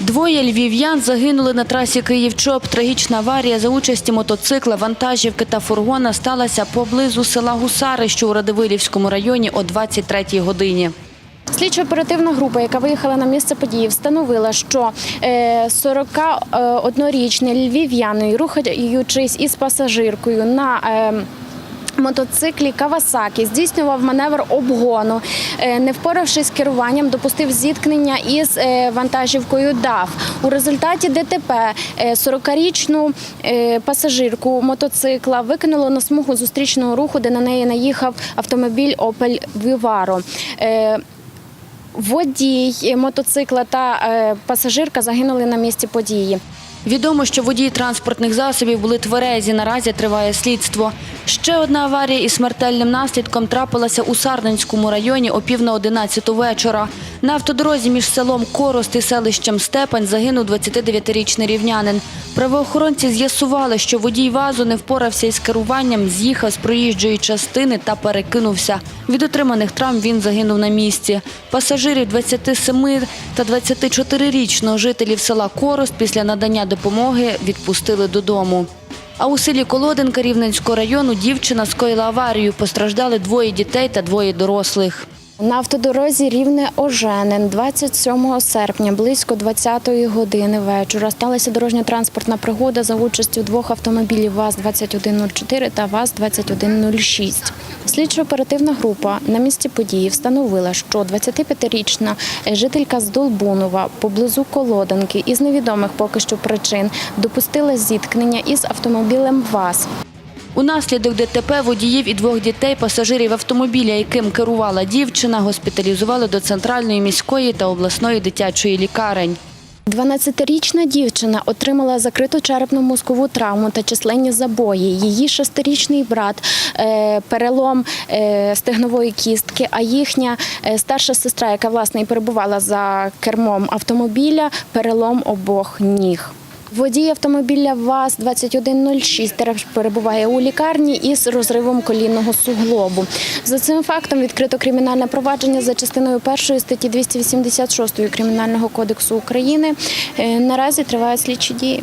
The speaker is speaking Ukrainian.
Двоє львів'ян загинули на трасі Київ-Чоп. Трагічна аварія за участі мотоцикла, вантажівки та фургона сталася поблизу села Гусари, що у Радивилівському районі о 23-й годині. Слідчо-оперативна група, яка виїхала на місце події, встановила, що е, 41-річний львів'янин, рухаючись із пасажиркою на е, Мотоциклі Кавасакі здійснював маневр обгону. Е, Не впоравшись з керуванням, допустив зіткнення із е, вантажівкою ДАФ. У результаті ДТП е, 40-річну е, пасажирку мотоцикла викинуло на смугу зустрічного руху, де на неї наїхав автомобіль Vivaro. Е, Водій мотоцикла та пасажирка загинули на місці події. Відомо, що водії транспортних засобів були тверезі. Наразі триває слідство. Ще одна аварія із смертельним наслідком трапилася у Сарненському районі о пів на одинадцяту вечора. На автодорозі між селом Корост і селищем Степань загинув 29-річний рівнянин. Правоохоронці з'ясували, що водій вазу не впорався із керуванням, з'їхав з проїжджої частини та перекинувся. Від отриманих травм він загинув на місці. Пасажирів 27 та 24-річного жителів села Корост після надання допомоги відпустили додому. А у селі Колоденка Рівненського району дівчина скоїла аварію. Постраждали двоє дітей та двоє дорослих. На автодорозі Рівне Оженин 27 серпня близько 20-ї години вечора сталася дорожньо-транспортна пригода за участю двох автомобілів ВАЗ-2104 та ВАЗ-2106. Слідчо-оперативна група на місці події встановила, що 25-річна жителька з Долбунова поблизу Колоденки із невідомих поки що причин допустила зіткнення із автомобілем ВАЗ. Унаслідок ДТП водіїв і двох дітей пасажирів автомобіля, яким керувала дівчина, госпіталізували до центральної міської та обласної дитячої лікарень. 12-річна дівчина отримала закриту черепно-мозкову травму та численні забої. Її шестирічний брат е, перелом е, стегнової кістки, а їхня е, старша сестра, яка власне і перебувала за кермом автомобіля, перелом обох ніг. Водій автомобіля ВАЗ-2106 теж перебуває у лікарні із розривом колінного суглобу. За цим фактом відкрито кримінальне провадження за частиною першої статті 286 Кримінального кодексу України. Е, Наразі тривають слідчі дії.